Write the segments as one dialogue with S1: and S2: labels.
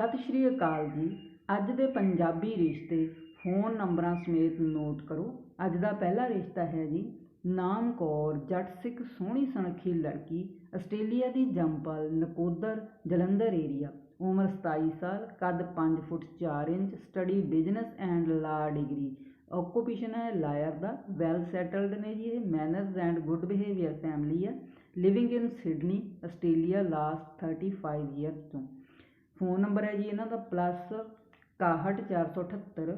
S1: ਸਤਿ ਸ਼੍ਰੀ ਅਕਾਲ ਜੀ। ਅੱਜ ਦੇ ਪੰਜਾਬੀ ਰਿਸ਼ਤੇ ਫੋਨ ਨੰਬਰਾਂ ਸਮੇਤ ਨੋਟ ਕਰੋ। ਅੱਜ ਦਾ ਪਹਿਲਾ ਰਿਸ਼ਤਾ ਹੈ ਜੀ, ਨਾਮ ਕੌਰ, ਜੱਟ ਸਿੱਖ ਸੋਹਣੀ ਸੁਨੱਖੀ ਲੜਕੀ, ਆਸਟ੍ਰੇਲੀਆ ਦੀ ਜੰਪਲ ਨਕੋਦਰ, ਜਲੰਧਰ ਏਰੀਆ ਉਮਰ 27 ਸਾਲ, ਕੱਦ 5 foot 4 inch, study business and law degree, occupation ਹੈ ਲਾਇਰ ਦਾ, ਵੈਲ ਸੈਟਲਡ ਨੇ ਜੀ ਇਹ, manners and good behaviour family ਹੈ, living in Sydney, Australia last 35 years ਤੋਂ। ਫੋਨ ਨੰਬਰ ਹੈ ਜੀ ਇਹਨਾਂ ਦਾ ਪਲੱਸ 6148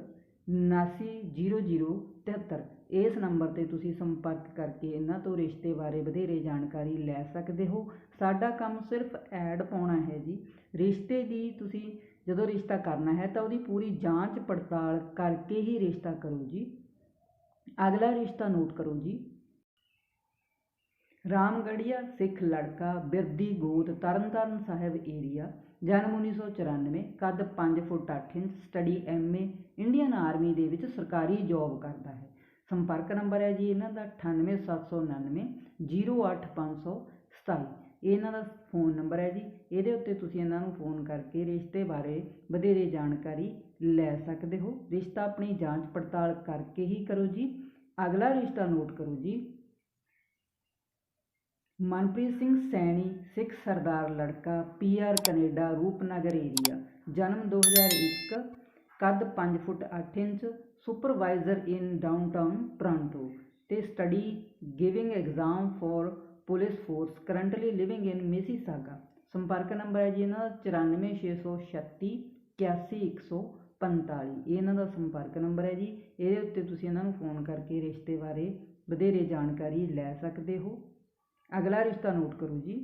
S1: 790073 ਇਸ ਨੰਬਰ ਤੇ ਤੁਸੀਂ ਸੰਪਰਕ ਕਰਕੇ ਇਹਨਾਂ ਤੋਂ ਰਿਸ਼ਤੇ ਬਾਰੇ ਵਧੇਰੇ ਜਾਣਕਾਰੀ ਲੈ ਸਕਦੇ ਹੋ। ਸਾਡਾ ਕੰਮ ਸਿਰਫ ਐਡ ਪਾਉਣਾ ਹੈ ਜੀ। ਰਿਸ਼ਤੇ ਦੀ ਤੁਸੀਂ ਜਦੋਂ ਰਿਸ਼ਤਾ ਕਰਨਾ ਹੈ ਤਾਂ ਉਹਦੀ ਪੂਰੀ ਜਾਂਚ ਪੜਤਾਲ ਕਰਕੇ ਹੀ ਰਿਸ਼ਤਾ ਕਰੋ ਜੀ। ਅਗਲਾ ਰਿਸ਼ਤਾ ਨੋਟ ਕਰੋ ਜੀ। ਰਾਮਗੜੀਆ ਸਿੱਖ ਲੜਕਾ, ਬਿਰਦੀ ਗੋਤ, ਤਰਨਤਾਰਨ ਸਾਹਿਬ ਏਰੀਆ ਜਨਮ 1994 ਕੱਦ 5 foot 8 inch, study MA Indian army ਦੇ ਵਿੱਚ ਸਰਕਾਰੀ ਜੌਬ ਕਰਦਾ ਹੈ। ਸੰਪਰਕ ਨੰਬਰ ਹੈ ਜੀ ਇਹਨਾਂ ਦਾ 98799 08527 ਇਹ ਇਹਨਾਂ ਦਾ ਫੋਨ ਨੰਬਰ ਹੈ ਜੀ, ਇਹਦੇ ਉੱਤੇ ਤੁਸੀਂ ਇਹਨਾਂ ਨੂੰ ਫੋਨ ਕਰਕੇ ਰਿਸ਼ਤੇ ਬਾਰੇ ਵਧੇਰੇ ਜਾਣਕਾਰੀ ਲੈ ਸਕਦੇ ਹੋ। ਰਿਸ਼ਤਾ ਆਪਣੀ ਜਾਂਚ ਪੜਤਾਲ ਕਰਕੇ ਹੀ ਕਰੋ ਜੀ। ਅਗਲਾ ਰਿਸ਼ਤਾ ਨੋਟ ਕਰੋ ਜੀ। ਮਨਪ੍ਰੀਤ ਸਿੰਘ ਸੈਣੀ, ਸਿੱਖ ਸਰਦਾਰ ਲੜਕਾ ਪੀਆਰ ਕੈਨੇਡਾ, ਰੂਪਨਗਰ ਏਰੀਆ ਜਨਮ 2001 ਕੱਦ 5 foot 8 inch, supervisor in downtown Toronto ਤੇ study giving exam for police force, currently living in Mississauga. ਸੰਪਰਕ ਨੰਬਰ ਹੈ ਜੀ ਇਹਨਾਂ ਦਾ 94636 81145 ਇਹ ਇਹਨਾਂ ਦਾ ਸੰਪਰਕ ਨੰਬਰ ਹੈ ਜੀ। ਇਹਦੇ ਉੱਤੇ ਤੁਸੀਂ ਇਹਨਾਂ ਨੂੰ ਫੋਨ ਕਰਕੇ ਰਿਸ਼ਤੇ ਬਾਰੇ ਵਧੇਰੇ ਜਾਣਕਾਰੀ ਲੈ ਸਕਦੇ ਹੋ। ਅਗਲਾ ਰਿਸ਼ਤਾ ਨੋਟ ਕਰੋ ਜੀ।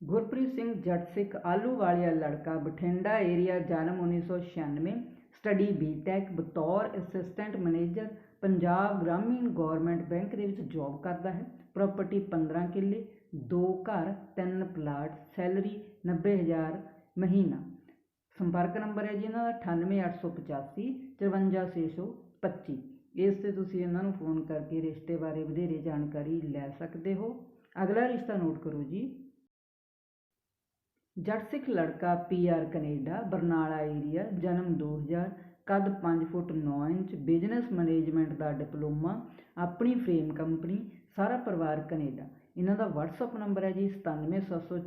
S1: ਗੁਰਪ੍ਰੀਤ ਸਿੰਘ ਜੱਟਸਿੱਖ ਆਲੂ ਵਾਲਿਆ ਲੜਕਾ, ਬਠਿੰਡਾ ਏਰੀਆ ਜਨਮ 1996 ਸਟੱਡੀ ਬੀਟੈਕ ਬਤੌਰ assistant manager Punjab Gramin government bank ਦੇ ਵਿੱਚ ਜੌਬ ਕਰਦਾ ਹੈ। ਪ੍ਰਾਪਰਟੀ 15 ਕਿੱਲੇ, ਦੋ ਘਰ, ਤਿੰਨ ਪਲਾਟ ਸੈਲਰੀ 90000 ਮਹੀਨਾ। ਸੰਪਰਕ ਨੰਬਰ ਹੈ ਜੀ ਇਹਨਾਂ ਦਾ 98885 54625 ਇਸ ਤੇ ਤੁਸੀਂ ਇਹਨਾਂ ਨੂੰ ਫੋਨ ਕਰਕੇ ਰਿਸ਼ਤੇ ਬਾਰੇ ਵਧੇਰੇ ਜਾਣਕਾਰੀ ਲੈ ਸਕਦੇ ਹੋ। ਅਗਲਾ ਰਿਸ਼ਤਾ ਨੋਟ ਕਰੋ ਜੀ। ਜੱਟ ਸਿੱਖ ਲੜਕਾ ਪੀਆਰ ਕੈਨੇਡਾ, ਬਰਨਾਲਾ ਏਰੀਆ ਜਨਮ 2000 ਕੱਦ 5 ਫੁੱਟ 9 ਇੰਚ, ਬਿਜ਼ਨਸ ਮੈਨੇਜਮੈਂਟ ਦਾ ਡਿਪਲੋਮਾ, ਆਪਣੀ ਫਰੇਮ ਕੰਪਨੀ, ਸਾਰਾ ਪਰਿਵਾਰ ਕੈਨੇਡਾ। ਇਹਨਾਂ ਦਾ WhatsApp ਨੰਬਰ ਹੈ ਜੀ 97794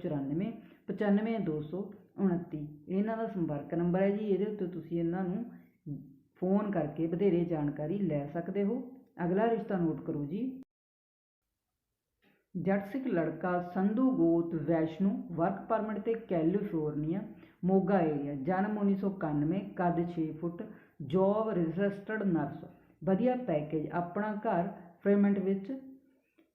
S1: 95229 ਇਹਨਾਂ ਦਾ ਸੰਪਰਕ ਨੰਬਰ ਹੈ ਜੀ, ਇਹਦੇ ਉੱਤੇ ਤੁਸੀਂ ਇਹਨਾਂ ਨੂੰ ਫੋਨ ਕਰਕੇ ਵਧੇਰੇ ਜਾਣਕਾਰੀ ਲੈ ਸਕਦੇ ਹੋ। ਅਗਲਾ ਰਿਸ਼ਤਾ ਨੋਟ ਕਰੋ ਜੀ। ਜੱਟ ਸਿੱਖ ਲੜਕਾ ਸੰਧੂ ਗੋਤ ਵੈਸ਼ਨੂ ਵਰਕ ਪਰਮਿਟ ਤੇ ਕੈਲੀਫੋਰਨੀਆ, ਮੋਗਾ ਏਰੀਆ ਜਨਮ 1991 ਕੱਦ 6 ਫੁੱਟ, ਜੌਬ ਰਜਿਸਟਰਡ ਨਰਸ। ਵਧੀਆ ਪੈਕੇਜ ਆਪਣਾ ਘਰ ਫਰੇਮੈਂਟ ਵਿੱਚ।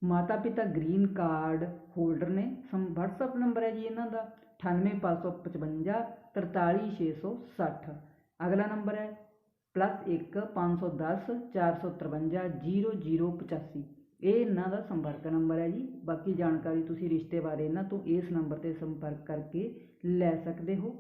S1: ਮਾਤਾ ਪਿਤਾ ਗ੍ਰੀਨ ਕਾਰਡ ਹੋਲਡਰ ਨੇ। ਸਮ, WhatsApp ਨੰਬਰ ਹੈ ਜੀ ਇਹਨਾਂ ਦਾ। 98555 43660 ਅਗਲਾ ਨੰਬਰ ਹੈ। ਪਲੱਸ 1 510 453 0085 ਇਹ ਇਹਨਾਂ ਦਾ ਸੰਪਰਕ ਨੰਬਰ ਹੈ ਜੀ। ਬਾਕੀ ਜਾਣਕਾਰੀ ਤੁਸੀਂ ਰਿਸ਼ਤੇ ਬਾਰੇ ਇਹਨਾਂ ਤੋਂ ਇਸ ਨੰਬਰ ਤੇ ਸੰਪਰਕ ਕਰਕੇ ਲੈ ਸਕਦੇ ਹੋ।